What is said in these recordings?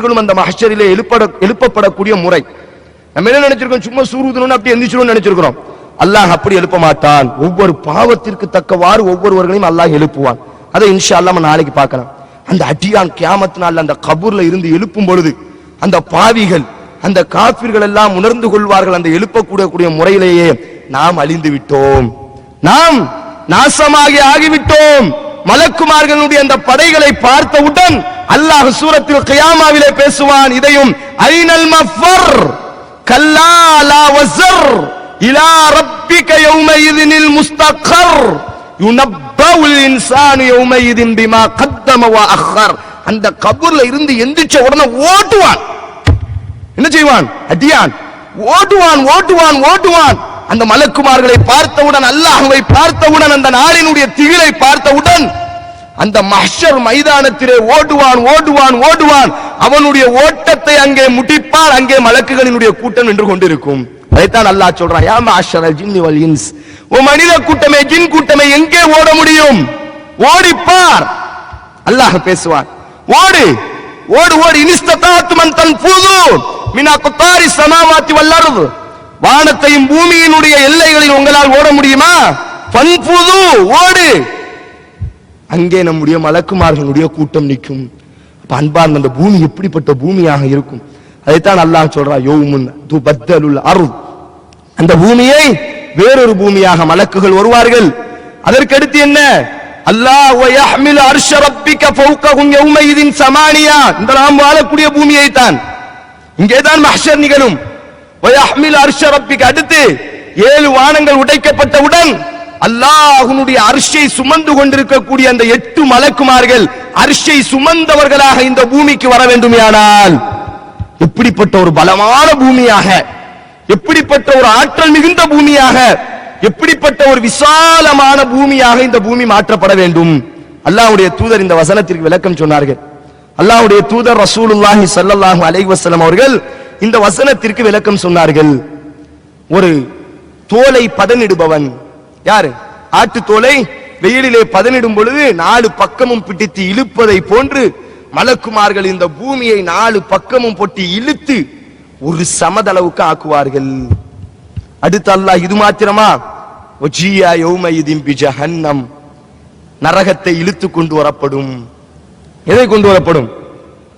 மலக்குகளும் அந்த மஹ்ஷரிலே எழுப்பட எழுப்பப்படக்கூடிய முறை. நம்ம என்ன நினைச்சிருக்கோம்? சும்மா சூருதனும் அப்படி எந்திரிச்சிடும் நினைச்சிருக்கிறோம். அல்லாஹ் அப்படி எழுப்ப மாட்டான். ஒவ்வொரு பாவத்திற்கு தக்கவாறு ஒவ்வொருவர்களையும் அல்லாஹ் எழுப்புவான். அதை இன்ஷா அல்லாம நாளைக்கு பார்க்கலாம். அந்த அடியான் கியாமத் அந்த கபூர்ல இருந்து எழுப்பும் பொழுது அந்த பாவிகள் அந்த காபிர்கள் எல்லாம் உணர்ந்து கொள்வார்கள் அந்த எழுப்பக்கூடிய முறையிலேயே நாம் அழிந்து விட்டோம். நாம் நாசமாகி ஆகிவிட்டோம். மலக்குமார்களுடைய அந்த படைகளை பார்த்தவுடன் அல்லாஹ் சூரத்தில் கியாமாவிலே பேசுவான் இதையும் ஐனல் மஃபர் கல்லா லா வஸர் இலா ரப்பிக யௌமைதினில் முஸ்தகர் யுனப்பவுல் இன்சானு யௌமைதின் பிமா கத்தம வ அந்த கபூர்ல இருந்து எந்திரிச்ச உடனே ஓட்டுவான். என்ன செய்வான்? அடியான். ஓட்டுவான் ஓட்டுவான் ஓட்டுவான். அந்த மலக்குமார்களை பார்த்தவுடன் அல்லாஹுவை பார்த்தவுடன் அந்த நாளினுடைய திகிலை பார்த்தவுடன் அந்த மஹர் மைதானத்திலே ஓடுவான் ஓடுவான் ஓடுவான். அவனுடைய ஓட்டத்தை அங்கே முடிப்பால் அங்கே மலக்குகளினுடைய கூட்டம் நின்று கொண்டிருக்கும். அதைத்தான் அல்லாஹ் சொல்றான் யா மஹர் ஜின்னி வல் இன்ஸ் ஓ மனித கூட்டமே ஜின் கூட்டமே எங்கே ஓட முடியும்? ஓடிப்பார் அல்லாஹ் பேசுவான் ஓடு ஓடு ஓடு. இனிஸ்ததாத்து மன் தன் புது மினா குத்தாரி சமாவாத்தி வல்லருது வானத்தையும் பூமியினுடைய எல்லைகளில் உங்களால் ஓட முடியுமா? பன்புது ஓடு. அங்கே நம்முடைய மலக்குமார்களுடைய கூட்டம் நிற்கும். அப்ப அன்பார்ந்த அந்த பூமி எப்படிப்பட்ட பூமியாக இருக்கும்? அதைத்தான் அல்லாஹ் சொல்றான் யோமுன் பத்தலுல் அருள் அந்த பூமியை வேறொரு பூமியாக மலக்குகள் வருவார்கள். அதற்கடுத்து என்ன? அல்லாஹ் வ யஹ்மிலு அர்ஷ ரப்பிக ஃபௌகஹும் யௌமைதின் சமானியா. இந்த நாம் வாழக்கூடிய பூமியை தான் இங்கே தான் மஹ்ஷர் நிகழும். அடுத்து ஏழு வானங்கள் உடைக்கப்பட்டவுடன் அல்லாஹ்வுடைய அரிசை சுமந்து கொண்டிருக்கக்கூடிய அந்த எட்டு மலக்குமார்கள் அரிசை சுமந்தவர்களாக இந்த பூமிக்கு வர வேண்டுமையானால் எப்படிப்பட்ட ஒரு பலமான பூமியாக எப்படிப்பட்ட ஒரு ஆற்றல் மிகுந்த பூமியாக எப்படிப்பட்ட ஒரு விசாலமான பூமியாக இந்த பூமி மாற்றப்பட வேண்டும். அல்லாஹ்வுடைய தூதர் இந்த வசனத்திற்கு விளக்கம் சொன்னார்கள். அல்லாஹ்வுடைய தூதர் ரசூலுல்லாஹி ஸல்லல்லாஹு அலைஹி வஸல்லம் அவர்கள் இந்த வசனத்திற்கு விளக்கம் சொன்னார்கள். ஒரு தோலை பதனிடுபவன். யாரு? ஆட்டு தோலை வெயிலிலே பதனிடும் பொழுது நாலு பக்கமும் பிடித்து இழுப்பதை போன்று மலக்குமார்கள் இந்த பூமியை நாலு பக்கமும் பொட்டி இழுத்து ஒரு சமதளவுக்கு ஆக்குவார்கள். அடுத்து அல்லாஹ் இது மாத்திரமா? ஒஜியா யௌமயிதின் ஜஹன்னம் நரகத்தை இழுத்து கொண்டு வரப்படும். எதை கொண்டு வரப்படும்?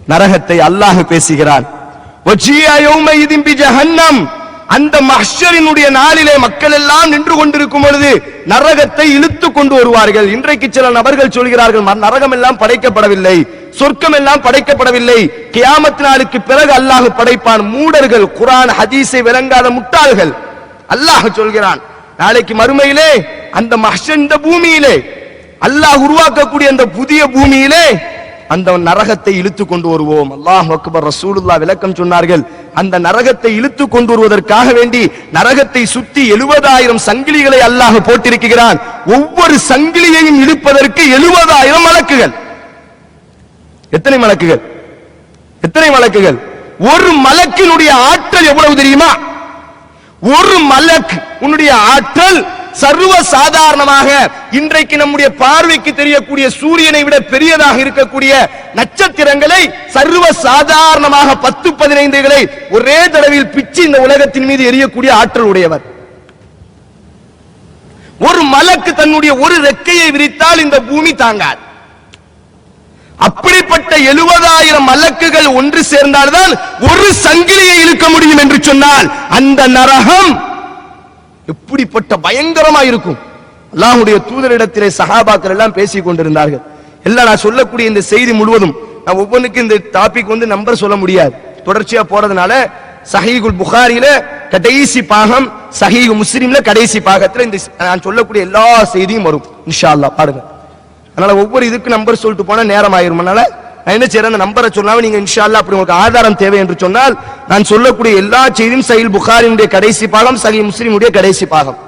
நரகத்தை அல்லாஹ் பேசுகிறான். ஜஹன்னம் அந்த மஹ்ஷரினுடைய நாளிலே மக்கள் எல்லாம் நின்று கொண்டிருக்கும் பொழுது நரகத்தை இழுத்து கொண்டு வருவார்கள். இன்றைக்கு சில நபர்கள் சொல்கிறார்கள் நரகம் எல்லாம் படைக்கப்படவில்லை சொர்க்கம் எல்லாம் படைக்கப்படவில்லை. கியாமத் நாளுக்கு பிறகு அல்லாஹ் படைப்பான். மூடர்கள் குரான் ஹதீஸை விளங்காத முட்டாள்கள். அல்லாஹ் சொல்கிறான் நாளைக்கு மறுமையிலே அந்த மஹ்ஷர் இந்த பூமியிலே அல்லாஹ் உருவாக்கக்கூடிய அந்த புதிய பூமியிலே அந்த நரகத்தை இழுத்து கொண்டு வருவோம். அல்லாஹ் அக்பர் ரசூலுல்லா விளக்கம் சொன்னார்கள். அந்த நரகத்தை இழுத்து கொண்டு வருவதற்காக வேண்டி நரகத்தை சுத்தி எழுபதாயிரம் சங்கிலிகளை அல்லாஹ் போட்டிருக்கிறான். ஒவ்வொரு சங்கிலியையும் இழுப்பதற்கு எழுபதாயிரம் மலக்குகள். எத்தனை மலக்குகள்? எத்தனை மலக்குகள்? ஒரு மலக்கினுடைய ஆற்றல் எவ்வளவு தெரியுமா? ஒரு மலக் உன்னுடைய ஆற்றல் சர்வ சாதாரணமாக இன்றைக்கு நம்முடைய பார்வைக்கு தெரியக்கூடிய சூரியனை விட பெரியதாக இருக்கக்கூடிய நட்சத்திரங்களை சர்வ சாதாரணமாக பத்து பதினைந்துகளை ஒரே தடவையில் பிச்சு இந்த உலகத்தின் மீது எரியக்கூடிய ஆற்றல் உடையவர். ஒரு மலக்கு தன்னுடைய ஒரு ரெக்கையை விரித்தால் இந்த பூமி தாங்காது. அப்படிப்பட்ட எழுபதாயிரம் மலக்குகள் ஒன்று சேர்ந்தால்தான் ஒரு சங்கிலியை இழுக்க முடியும் என்று சொன்னால் அந்த நரகம் எப்படிப்பட்ட பயங்கரமா இருக்கும் அல்லாஹுடைய தூதரிடத்திலே சஹாபாக்கள் எல்லாம் பேசிக் கொண்டிருந்தார்கள். எல்லாம் நான் சொல்லக்கூடிய இந்த செய்தி முழுவதும் நான் ஒவ்வொன்றுக்கும் இந்த டாபிக் வந்து நம்பர் சொல்ல முடியாது. தொடர்ச்சியா போறதுனால சஹீகுல் புகாரியில கடைசி பாகம் சஹீகு முஸ்லீம்ல கடைசி பாகத்துல இந்த நான் சொல்லக்கூடிய எல்லா செய்தியும் வரும். இன்ஷா அல்லாஹ் பாருங்க. அதனால ஒவ்வொரு இதுக்கு நம்பர் சொல்லிட்டு போனா நேரம் ஆயிரும். அதனால நான் என்ன செய்யறேன் அந்த நம்பரை சொன்னாலும் நீங்க இன்ஷால்லா அப்படி உங்களுக்கு ஆதாரம் தேவை என்று சொன்னால் நான் சொல்லக்கூடிய எல்லா செய்தியும் சயில் புகாரினுடைய கடைசி பாகம் சகி முஸ்லீமுடைய கடைசி பாகம்.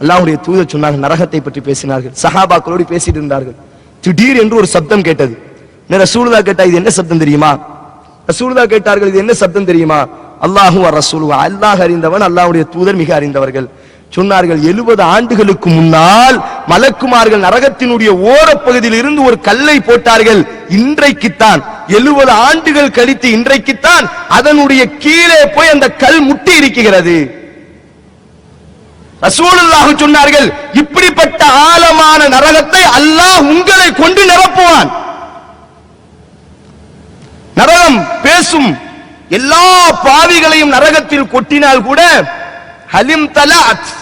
அல்லாவுடைய தூதர் சொன்னாங்க நரகத்தை பற்றி பேசினார்கள் சஹாபாக்களோடு பேசிட்டு இருந்தார்கள். திடீர் என்று ஒரு சப்தம் கேட்டது. என்ன ரசூலுல்லா கேட்டா இது என்ன சப்தம் தெரியுமா? ரசூலுதா கேட்டார்கள் இது என்ன சப்தம் தெரியுமா? அல்லாஹு ரசூலுவா அல்லாஹ் அறிந்தவன் அல்லாவுடைய தூதர் மிக அறிந்தவர்கள். சொன்னார்கள் எழுபது ஆண்டுகளுக்கு முன்னால் மலக்குமார்கள் நரகத்தினுடைய ஓரப்பகுதியில் இருந்து ஒரு கல்லை போட்டார்கள் இன்றைக்குத்தான். எழுபது ஆண்டுகள் கழித்து இன்றைக்குத்தான் அதனுடைய கீழே போய் அந்த கல் முட்டி இருக்கிறது. ரசூலுல்லாஹ் சொன்னார்கள் இப்படிப்பட்ட ஆழமான நரகத்தை அல்லாஹ் உங்களை கொண்டு நிரப்புவான். நரகம் பேசும் எல்லா பாவிகளையும் நரகத்தில் கொட்டினால் கூட ஹலிம் தலாத்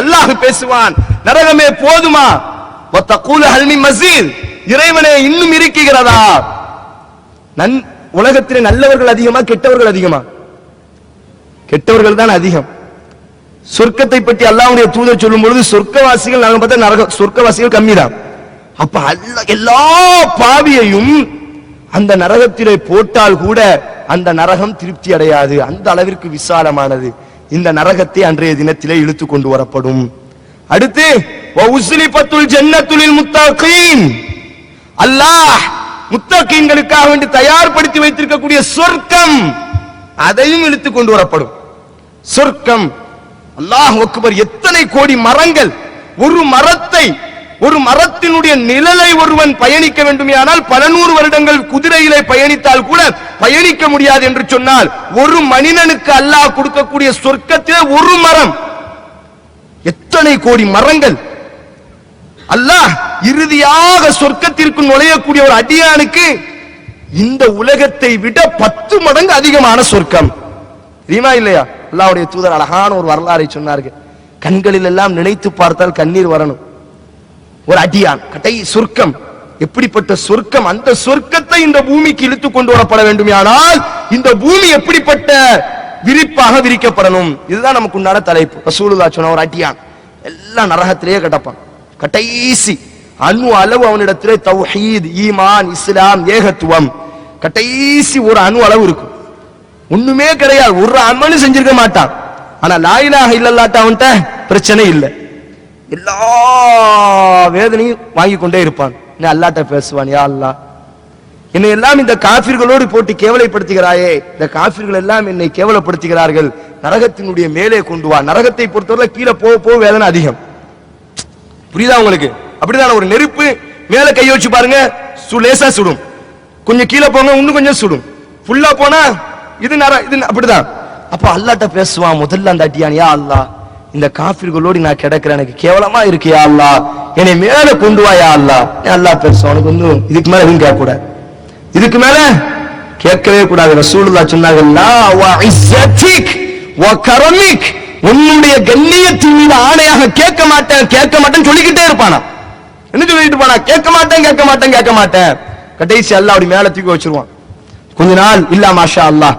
அல்லாஹ் பேசுவான் நரகமே போதுமா? மசீத். இறைவனே இன்னும் இருக்கிறதா? நன் உலகத்திலே நல்லவர்கள் அதிகமா கெட்டவர்கள் அதிகமா? கெட்டவர்கள் தான் அதிகம். சொர்க்கத்தை பற்றி அல்லாவுடைய தூதர் சொல்லும் பொழுது சொர்க்கவாசிகள் நாங்க பார்த்தா நரக சொர்க்கவாசிகள் கம்மி தான் அப்ப அல்ல எல்லா பாவியையும் அந்த நரகத்திலே போட்டால் கூட அந்த நரகம் திருப்தி அடையாது. அந்த அளவிற்கு விசாலமானது. இந்த நரகத்தை அன்றைய தினத்திலே இழுத்து கொண்டு வரப்படும். அடுத்து ஜன்னத்துலில் முத்தகீன். அல்லாஹ் முத்தகீன்களுக்காக வேண்டி தயார்படுத்தி வைத்திருக்கக்கூடிய சொர்க்கம் அதையும் இழுத்து கொண்டு வரப்படும். சொர்க்கம். அல்லாஹ் அக்பர் எத்தனை கோடி மரங்கள் ஒரு மரத்தை ஒரு மரத்தினுடைய நிழலை ஒருவன் பயணிக்க வேண்டுமையானால் பல நூறு வருடங்கள் குதிரையிலே பயணித்தால் கூட பயணிக்க முடியாது என்று சொன்னால் ஒரு மனிதனுக்கு அல்லாஹ் கொடுக்கக்கூடிய சொர்க்கத்திலே ஒரு மரம். எத்தனை கோடி மரங்கள்? அல்லாஹ் இறுதியாக சொர்க்கத்திற்கு நுழையக்கூடிய ஒரு அடியானுக்கு இந்த உலகத்தை விட பத்து மடங்கு அதிகமான சொர்க்கம். தெரியுமா இல்லையா? அல்லாவுடைய தூதர் அழகான ஒரு வரலாறை சொன்னார்கள் கண்களில் எல்லாம் நினைத்து பார்த்தால் கண்ணீர் வரணும். ஒரு அடியான் கடை சொர்க்கம். எப்படிப்பட்ட சொர்க்கம்? அந்த சொர்க்கத்தை இந்த பூமிக்கு இழுத்து கொண்டு வரப்பட வேண்டுமானால் இந்த பூமி எப்படிப்பட்ட விரிப்பாக விரிக்கப்படணும்? இதுதான் நமக்கு உண்டான தலைப்பு. ரசூலுல்லா சொன்ன ஒரு அடியான். எல்லாம் நரகத்திலேயே கிடப்பான். கடைசி அணு அளவு அவனிடத்திலே தௌஹீத் ஈமான் இஸ்லாம் ஏகத்துவம். கடைசி ஒரு அணு அளவு இருக்கும். ஒண்ணுமே கிடையாது. ஒரு அமலும் செஞ்சிருக்க மாட்டான். ஆனா லாயிலாக இல்லல்லாட்ட அவன்கிட்ட பிரச்சனை இல்லை. எல்லா வேதனையும் வாங்கி கொண்டே இருப்பான். என்ன அல்லாட்ட பேசுவான் யா அல்லா என்னை எல்லாம் இந்த காபிர்களோடு போட்டு கேவலைப்படுத்துகிறாயே. இந்த காபிர்கள் எல்லாம் என்னை கேவலப்படுத்துகிறார்கள். நரகத்தினுடைய மேலே கொண்டு வா. நரகத்தை பொறுத்தவரை கீழே போக போக வேதனை அதிகம். புரியுதா உங்களுக்கு? அப்படிதான் ஒரு நெருப்பு மேல கை வச்சு பாருங்க சு- லேசா சுடும். கொஞ்சம் கீழே போங்க இன்னும் கொஞ்சம் சுடும். ஃபுல்லா போனா இது நர இது அப்படிதான். அப்ப அல்லாட்ட பேசுவான் முதல்ல அந்த அட்டியான் யா அல்லா இந்த காபிர்களோடு நான் கிடக்கிறேன். எனக்கு கேவலமா இருக்கு யா அல்லா என்னை மேல கொண்டு வா யா அல்லா ஏன் அல்லாஹ் உனக்கு வந்து இதுக்கு மேல எதுவும் கேட்க கூடாது இதுக்கு மேல கேட்கவே கூடாது. ரசூலுல்லா சொன்னாங்க உன்னுடைய கண்ணியத்தின் மீது ஆணையாக கேட்க மாட்டேன் கேட்க மாட்டேன் சொல்லிக்கிட்டே இருப்பானா என்ன சொல்லிட்டு போனா கேட்க மாட்டேன் கேட்க மாட்டேன் கேட்க மாட்டேன். கடைசி அல்லா அப்படி மேல தூக்கி வச்சிருவான். கொஞ்ச நாள் இல்ல மாஷா அல்லா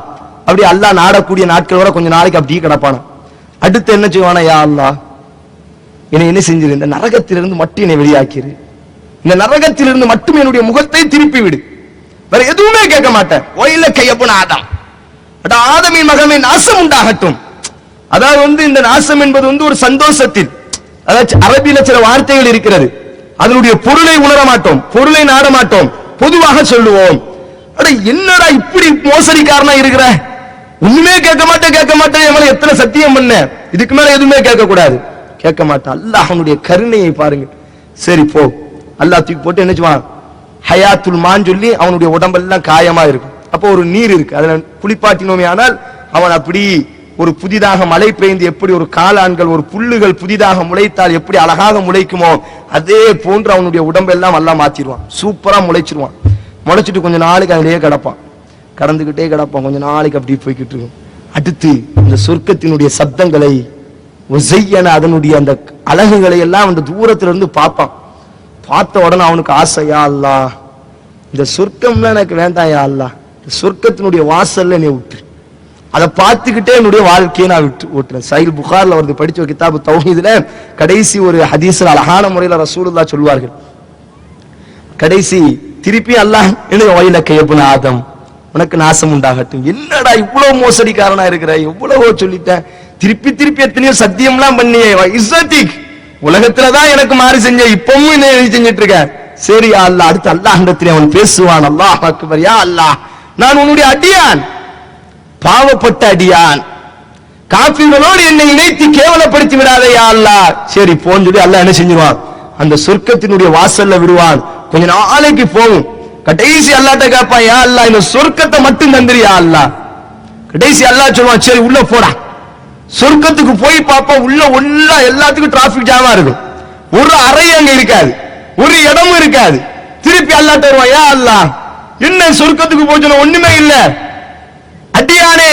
அப்படி அல்லாஹ் நாடக்கூடிய நாட்கள் வர கொஞ்ச நாளைக்கு அப்படியே கிடப்பானா அடுத்து என்ன செய்வானா? யா அல்லா என்னை என்ன செஞ்சிரு? இந்த நரகத்திலிருந்து மட்டும் என்னை வெளியாக்கிரு. இந்த நரகத்திலிருந்து மட்டும் என்னுடைய முகத்தை திருப்பி விடு. வேற எதுவுமே கேட்க மாட்டேன். ஒயில கையப்பன ஆதாம். அட ஆதமின் மகமே நாசம் உண்டாகட்டும். அதாவது வந்து இந்த நாசம் என்பது வந்து ஒரு சந்தோஷத்தில். அதாவது அரபியில சில வார்த்தைகள் இருக்கிறது. அதனுடைய பொருளை உணர மாட்டோம் பொருளை நாட மாட்டோம் பொதுவாக சொல்லுவோம். அட என்னடா இப்படி மோசடிக்காரனா இருக்கிற? ஒண்ணுமே கேட்க மாட்டேன் கேட்க மாட்டேன். எத்தனை சத்தியம் பண்ண இதுக்கு மேல எதுவுமே கேட்கக்கூடாது. கேட்க மாட்டான். அல்லாஹ் அவனுடைய கருணையை பாருங்க. சரி போ. அல்லாஹ் தூக்கி போட்டு என்ன செய்வான்? ஹயாத்துல் மான் சொல்லி அவனுடைய உடம்பெல்லாம் காயமா இருக்கும். அப்போ ஒரு நீர் இருக்கு. அதுல குளிப்பாட்டினோமே ஆனால் அவன் அப்படி ஒரு புதிதாக மழை பெய்ந்து எப்படி ஒரு காளான்கள் ஒரு புல்லுகள் புதிதாக முளைத்தால் எப்படி அழகாக முளைக்குமோ அதே போன்று அவனுடைய உடம்பெல்லாம் எல்லாம் மாத்திடுவான். சூப்பரா முளைச்சிருவான். முளைச்சிட்டு கொஞ்ச நாளைக்கு அதிலேயே கிடப்பான். கடந்துகிட்டே கிடப்பான். கொஞ்ச நாளைக்கு அப்படி போய்கிட்டு இருக்கும். அடுத்து இந்த சொர்க்கத்தினுடைய சப்தங்களை ஒசையன அதனுடைய அந்த அழகுகளை எல்லாம் அந்த தூரத்திலிருந்து பார்ப்பான். பார்த்த உடனே அவனுக்கு ஆசையா அல்லா இந்த சொர்க்கம்லாம் எனக்கு வேண்டாம் யா அல்லா. இந்த சொர்க்கத்தினுடைய வாசல்ல என்னை விட்டு அதை பார்த்துக்கிட்டே என்னுடைய வாழ்க்கையை நான் விட்டு ஓட்டுறேன். சைல் புகார்ல வந்து படிச்ச ஒரு கிதாபு தௌஹீதுல கடைசி ஒரு ஹதீஸ்ல அழகான முறையில் ரசூலுல்லா சொல்வார்கள். கடைசி திருப்பி அல்லாஹ் என்ன வயல கையப்புன ஆதம். உனக்கு நாசம் உண்டாகட்டும். என்னடா இவ்வளவு மோசடிக்காரனா இருக்கிற? எவ்வளவோ சொல்லிட்டேன். திருப்பி திருப்பி எத்தனையோ சத்தியம்லாம் பண்ணியே. இஸ்ஸத்திக் உலகத்துலதான் எனக்கு மாறி செஞ்ச இப்பவும் என்ன எழுதி செஞ்சிட்டு இருக்க சரி யா அல்லாஹ் அடுத்து அல்லாஹ் அவன் பேசுவான். அல்லாஹ் அக்பர் யா அல்லாஹ்! நான் உன்னுடைய அடியான். பாவப்பட்ட அடியான். காப்பீர்களோடு என்னை இணைத்து கேவலப்படுத்தி விடாதையா அல்லா சரி போன்னு சொல்லி அல்லாஹ் என்ன செஞ்சிருவான்? அந்த சொர்க்கத்தினுடைய வாசல்ல விடுவான். கொஞ்ச நாளைக்கு போகும். கடைசி அல்லாட்ட கேட்பான் யா அல்லா இந்த சொர்க்கத்தை மட்டும் தந்துரியா அல்லா கடைசி அல்லா சொல்லுவான் சரி உள்ள போடா. சொர்க்கத்துக்கு போய் பார்ப்போம் உள்ள ஒன்னா எல்லாத்துக்கும் டிராபிக் ஜாமா இருக்கும். ஒரு அறை அங்க இருக்காது. ஒரு இடமும் இருக்காது. திருப்பி அல்லாட்ட வருவான் யா அல்லா என்ன சொர்க்கத்துக்கு போச்சு ஒண்ணுமே இல்ல. அடியானே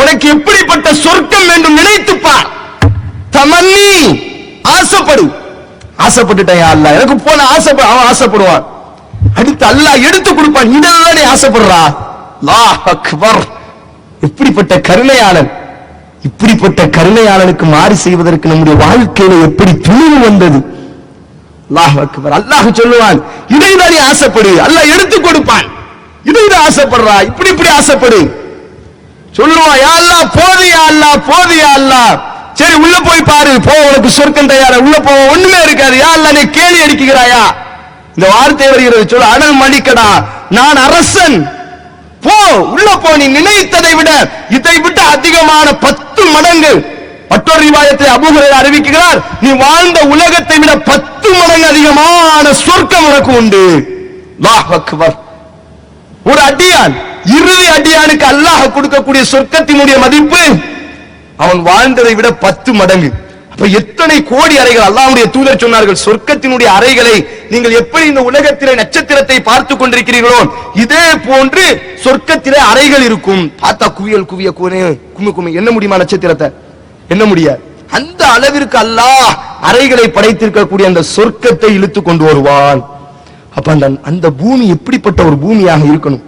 உனக்கு எப்படிப்பட்ட சொர்க்கம் வேண்டும் நினைத்துப்பா தமன்னி ஆசைப்படு. ஆசைப்பட்டுட்டேன் யா அல்லா எனக்கு போன ஆசைப்படு அவன் ஆசைப்படுவான். அடுத்து அல்லாஹ் எடுத்து கொடுப்பான். இதெல்லாம் நீ ஆசைப்படுறா? அல்லாஹ் அக்பர். எப்படிப்பட்ட கருணையாளன் இப்படிப்பட்ட கருணையாளனுக்கு மாறி செய்வதற்கு நம்முடைய வாழ்க்கையில எப்படி துணிவு வந்தது? அல்லாஹ் அக்பர். அல்லாஹ் சொல்லுவான் இதை தான் நீ ஆசைப்படு. அல்லாஹ் எடுத்து கொடுப்பான். இதைதான் ஆசைப்படுறா. இப்படி இப்படி ஆசைப்படு. சொல்லுவான் யா அல்லாஹ் போது யா அல்லா போது யா சரி உள்ள போய் பாரு. போ உனக்கு சொர்க்கம் தயாரா? உள்ள போ ஒண்ணுமே இருக்காது. யா அல்லாஹ் நீ கேலி அடிக்கிறாயா இந்த வார்த்தை வருகிறது சொல்ல அனல் மணிக்கடா நான் அரசன். போ உள்ள போ நீ நினைத்ததை விட இதை விட்டு அதிகமான பத்து மடங்கு. மற்றொரு ரிவாயத்தை அபூஹுரைரா அறிவிக்கிறார் நீ வாழ்ந்த உலகத்தை விட பத்து மடங்கு அதிகமான சொர்க்கம் உனக்கு உண்டு. ஒரு அடியான் இறுதி அடியானுக்கு அல்லாஹ் கொடுக்கக்கூடிய சொர்க்கத்தினுடைய மதிப்பு அவன் வாழ்ந்ததை விட பத்து மடங்கு. அப்ப எத்தனை கோடி அறைகள் அல்லாவுடைய தூதர் சொன்னார்கள்? சொர்க்கத்தினுடைய அறைகளை நீங்கள் எப்படி இந்த உலகத்திலே நட்சத்திரத்தை பார்த்து கொண்டிருக்கிறீர்களோ இதே போன்று சொர்க்கத்திலே அறைகள் இருக்கும். பார்த்தா குவியல் குவிய குவிய குமி குமி. என்ன முடியுமா நட்சத்திரத்தை? என்ன முடியாது அந்த அளவிற்கு அல்லாஹ் அறைகளை படைத்திருக்கக்கூடிய அந்த சொர்க்கத்தை இழுத்து கொண்டு வருவான். அப்ப அந்த அந்த பூமி எப்படிப்பட்ட ஒரு பூமியாக இருக்கணும்?